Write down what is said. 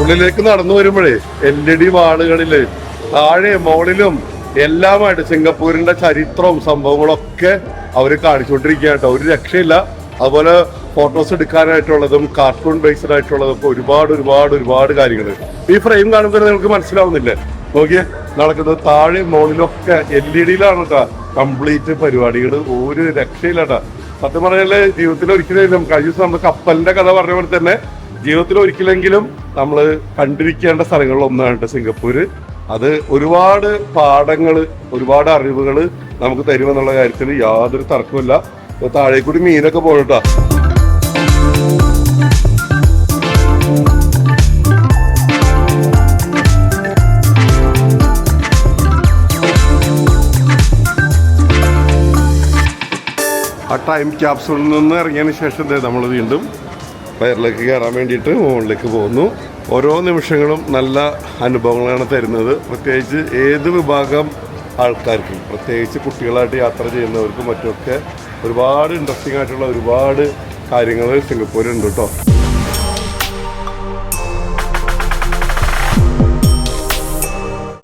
ഉള്ളിലേക്ക് നടന്നു വരുമ്പോഴേ എൽ ഇ ഡി വാളുകളിൽ താഴെ മോളിലും എല്ലാമായിട്ട് സിംഗപ്പൂരിന്റെ ചരിത്രവും സംഭവങ്ങളൊക്കെ അവർ കാണിച്ചുകൊണ്ടിരിക്കുക കേട്ടോ ഒരു രക്ഷയില്ല. അതുപോലെ ഫോട്ടോസ് എടുക്കാനായിട്ടുള്ളതും കാർട്ടൂൺ ബേസ്ഡ് ആയിട്ടുള്ളതും ഒക്കെ ഒരുപാട് ഒരുപാട് ഒരുപാട് കാര്യങ്ങൾ ഈ ഫ്രെയിം കാണുമ്പോൾ നിങ്ങൾക്ക് മനസ്സിലാവുന്നില്ലേ? നോക്കിയേ നടക്കുന്നത് താഴെ മോളിലൊക്കെ എൽ ഇ ഡിയിലാണ് കേട്ടോ കംപ്ലീറ്റ് പരിപാടികൾ ഒരു രക്ഷയില്ല കേട്ടോ സത്യം പറഞ്ഞാൽ ജീവിതത്തിൽ ഒരിക്കലും കഴിഞ്ഞ ദിവസം നമ്മൾ കപ്പലിന്റെ കഥ പറഞ്ഞ പോലെ തന്നെ ജീവിതത്തിൽ ഒരിക്കലെങ്കിലും നമ്മൾ കണ്ടിരിക്കേണ്ട സ്ഥലങ്ങളിൽ ഒന്നാണ് സിംഗപ്പൂർ അത് ഒരുപാട് പാഠങ്ങൾ ഒരുപാട് അറിവുകൾ നമുക്ക് തരുമെന്നുള്ള കാര്യത്തിൽ യാതൊരു തർക്കമില്ല താഴേക്കൂടി മീനൊക്കെ പോകട്ടാ ആ ടൈം ക്യാപ്സൂളിൽ നിന്ന് ഇറങ്ങിയതിന് ശേഷം നമ്മൾ വീണ്ടും വയറിലേക്ക് കയറാൻ വേണ്ടിയിട്ട് മുകളിലേക്ക് പോകുന്നു. ഓരോ നിമിഷങ്ങളും നല്ല അനുഭവങ്ങളാണ് തരുന്നത്. പ്രത്യേകിച്ച് ഏത് വിഭാഗം ആൾക്കാർക്കും പ്രത്യേകിച്ച് കുട്ടികളായിട്ട് യാത്ര ചെയ്യുന്നവർക്കും മറ്റുമൊക്കെ ഒരുപാട് ഇൻട്രസ്റ്റിംഗ് ആയിട്ടുള്ള ഒരുപാട് കാര്യങ്ങൾ സിംഗപ്പൂരുണ്ട് കേട്ടോ